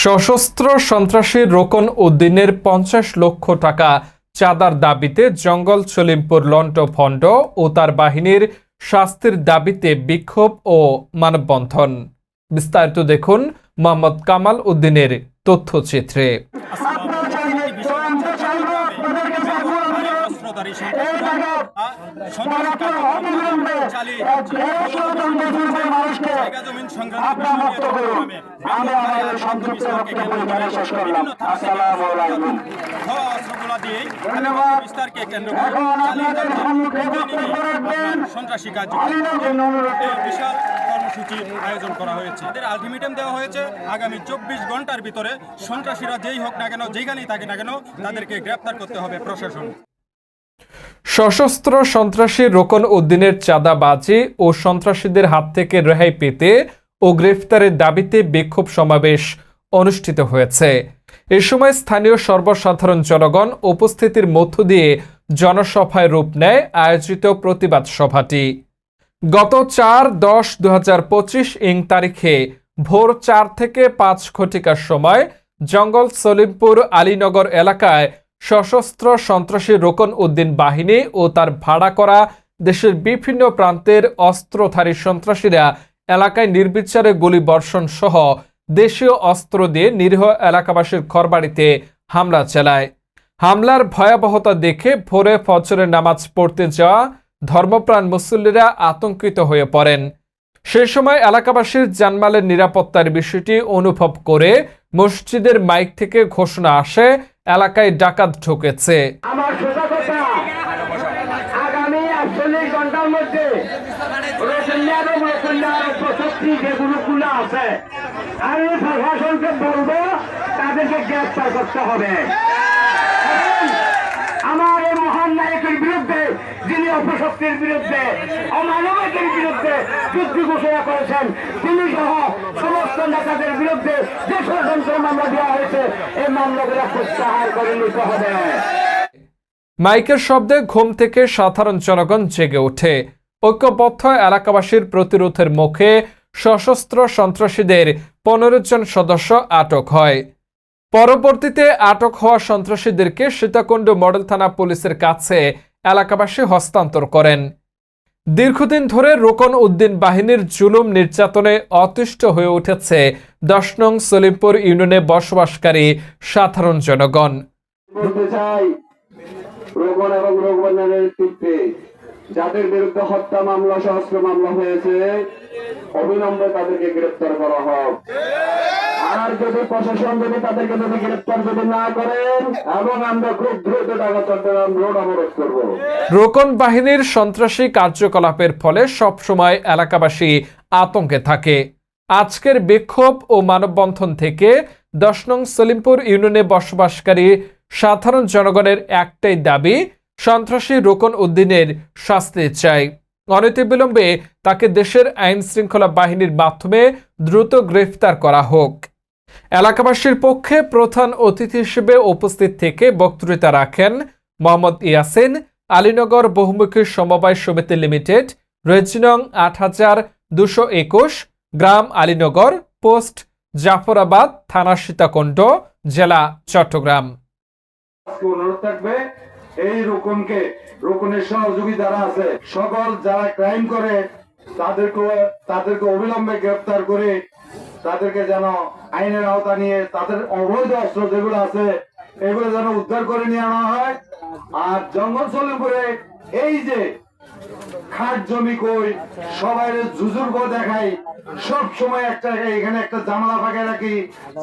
সশস্ত্র সন্ত্রাসী রোকন উদ্দিনের পঞ্চাশ লক্ষ টাকা চাঁদার দাবিতে জঙ্গল সলিমপুর লন্ট ভণ্ড ও তার বাহিনীর শাস্তির দাবিতে বিক্ষোভ ও মানববন্ধন। বিস্তারিত দেখুন মোহাম্মদ কামাল উদ্দিনের তথ্যচিত্রে। চালিয়ে যাচ্ছে জায়গা জমিন সংক্রান্ত বিষয় নিয়ে চট্টগ্রামে বেঙ্গল শান্ত বিস্তারকে কেন্দ্র করে বিভিন্ন থানা থেকে হওয়া অস্ত্রগুলা দিয়েই বিস্তারকে কেন্দ্র করে চালিয়ে যাচ্ছে। আপনার সন্ত্রাসী কার্যক্রম। বিশাল কর্মসূচির আয়োজন করা হয়েছে। তাদের আলটিমেটাম দেওয়া হয়েছে আগামী চব্বিশ ঘণ্টার ভিতরে সন্ত্রাসীরা যেই হোক না কেন যেখানেই থাকে না কেন তাদেরকে গ্রেপ্তার করতে হবে প্রশাসন। সশস্ত্র সন্ত্রাসী রোকন উদ্দিনের চাঁদাবাজি ও সন্ত্রাসীদের হাত থেকে রেহাই পেতে ও গ্রেফতারের দাবিতে বিক্ষোভ সমাবেশ অনুষ্ঠিত হয়েছে। এ সময় স্থানীয় সর্বসাধারণ জনগণ উপস্থিতির মধ্য দিয়ে জনসভায় রূপ নেয় আয়োজিত প্রতিবাদ সভাটি। গত চার দশ দু ইং তারিখে ভোর চার থেকে পাঁচ ঘটিকার সময় জঙ্গল সলিমপুর আলীনগর এলাকায় সশস্ত্র সন্ত্রাসী রোকন উদ্দিন বাহিনী ও তার ভাড়া করা দেশের বিভিন্ন প্রান্তের অস্ত্রধারী সন্ত্রাসীরা এলাকায় নির্বিচারে গুলি বর্ষণ সহ দেশীয় অস্ত্র দিয়ে নিরীহ এলাকাবাসীর ঘরবাড়িতে হামলা চালায়। হামলার ভয়াবহতা দেখে ভোরে ফজরের নামাজ পড়তে যাওয়া ধর্মপ্রাণ মুসল্লিরা আতঙ্কিত হয়ে পড়েন। সে সময় এলাকাবাসীর জানমালের নিরাপত্তার বিষয়টি অনুভব করে মসজিদের মাইক থেকে ঘোষণা আসে, এলাকায় ডাকাত ঢুকেছে। আমার কথা ঘণ্টার মধ্যে প্রশস্তি যেগুলো গুলো আছে, আমি প্রশাসনকে বলব, তাদেরকে গ্রেফতার করতে হবে। আমার এই মহান নায়কের বিরুদ্ধে, যিনি অপশক্তির বিরুদ্ধে, অমানবিকের বিরুদ্ধে যুদ্ধ ঘোষণা করেছেন, তিনি সহ সমস্ত নেতাদের বিরুদ্ধে যে ষড়যন্ত্র মামলা দেওয়া হয়েছে, এই মামলাগুলো প্রত্যাহার করে নিতে হবে। মাইকের শব্দে ঘুম থেকে সাধারণ জনগণ জেগে ওঠে। ঐক্যবদ্ধ এলাকাবাসীর প্রতিরোধের মুখে সশস্ত্র সন্ত্রাসীদের পনেরো জন সদস্য আটক হয়। পরবর্তীতে আটক হওয়া সন্ত্রাসীদেরকে সীতাকুণ্ড মডেল থানা পুলিশের কাছে এলাকাবাসী হস্তান্তর করেন। দীর্ঘদিন ধরে রোকন উদ্দিন বাহিনীর জুলুম নির্যাতনে অতিষ্ঠ হয়ে উঠেছে দশ নং সলিমপুর ইউনিয়নে বসবাসকারী সাধারণ জনগণ। রোগন এবং রোগবন্ধনের নেতৃত্বে যাদের বিরুদ্ধে হত্যা মামলা সহস্র মামলা হয়েছে, অবিলম্বে তাদেরকে গ্রেপ্তার করা হোক। আর যদি প্রশাসন যদি তাদেরকে যদি গ্রেপ্তার যদি না করেন এবং আমরা খুব দ্রুত ঢাকা চট্টগ্রাম রোড অবরোধ করব। রোকন বাহিনীর সন্ত্রাসী কার্যকলাপের ফলে সবসময় এলাকাবাসী আতঙ্কে থাকে। আজকের বিক্ষোভ ও মানববন্ধন থেকে দশ নং সলিমপুর ইউনিয়নে বসবাসকারী সাধারণ জনগণের একটাই দাবি, সন্ত্রাসী রোকন উদ্দিনের শাস্তি চাই। অনতিবিলম্বে তাকে দেশের আইন শৃঙ্খলা বাহিনীর মাধ্যমে দ্রুত গ্রেফতার করা হোক। এলাকাবাসীর পক্ষে প্রধান অতিথি হিসেবে উপস্থিত থেকে বক্তৃতা রাখেন মোহাম্মদ ইয়াসিন, আলীনগর বহুমুখী সমবায় সমিতি লিমিটেড, রেজিনং আট হাজার দুশো একুশ, গ্রাম আলীনগর, পোস্ট জাফরাবাদ থানা সীতাকুণ্ড, জেলা চট্টগ্রাম। অনুরোধ থাকবে, এই রোকনকে, রোকনের সহযোগী যারা আছে, সকল যারা ক্রাইম করে, তাদেরকে তাদেরকে অবিলম্বে গ্রেপ্তার করে, তাদেরকে যেন আইনের আওতা নিয়ে, তাদের অবৈধ অস্ত্র যেগুলো আছে, এগুলো যেন উদ্ধার করে নিয়ে আনা হয়। আর জঙ্গল সলিমপুরে এই যে খাট জমি কই সবাই জুজুর্গ দেখাই। সব সময় একটা এখানে একটা জামালা ফাঁকে রাখি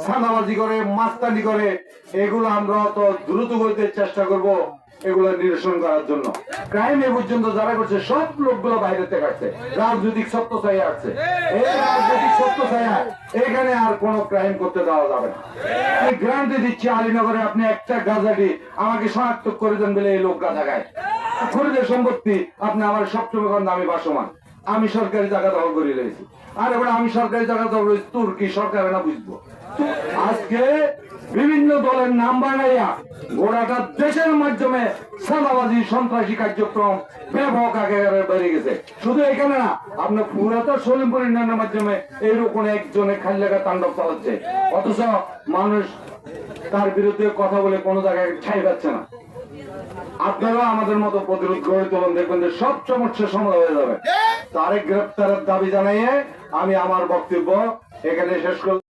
সাদাবাজি করে মাস্তানি করে। এগুলো আমরা তো দ্রুত করতে চেষ্টা করব এগুলো নিরসন করার জন্য। ক্রাইম এ পর্যন্ত যারা করছে সব লোকগুলো বাইরে থেকে আসছে। রাজনৈতিক সত্য চাই আসছে এই রাজনৈতিক সত্য চাই এখানে আর কোনো ক্রাইম করতে দেওয়া যাবে না। আমি গ্রান্টি দিচ্ছি আলীনগরে আপনি একটা গাজাটি আমাকে শনাক্ত করে দেন বলে এই লোক গাজা গায় খরিদের সম্পত্তি আপনি আমার সবসময় করেন আমি বাসমান আমি সরকারি জায়গা দখল করে রয়েছি আর এবার আমি সরকারি জায়গা দখল করেছি তুর্কি সরকার না বুঝব? আজকে বিভিন্ন দলের নাম বানাইয়া গোড়াটা দেশের মাধ্যমে সাদাবাজি, সন্ত্রাসী কার্যক্রম, ব্যাপক আকারে বেড়ে গেছে। শুধু এখানে না, আপনার পুরাতা সলিমপুর ইউনিয়নের মাধ্যমে এইরকম একজনে খাল্লাকা তাণ্ডব চালাচ্ছে। অথচ মানুষ তার বিরুদ্ধে কথা বলে কোনো জায়গায় ছাই পাচ্ছে না। আপনারা আমাদের মতো প্রতিরোধ গড়ে তুলুন দেখবেন যে সব সমস্যা সময় হয়ে যাবে। তারেক গ্রেপ্তারের দাবি জানাইয়ে আমি আমার বক্তব্য এখানে শেষ করলাম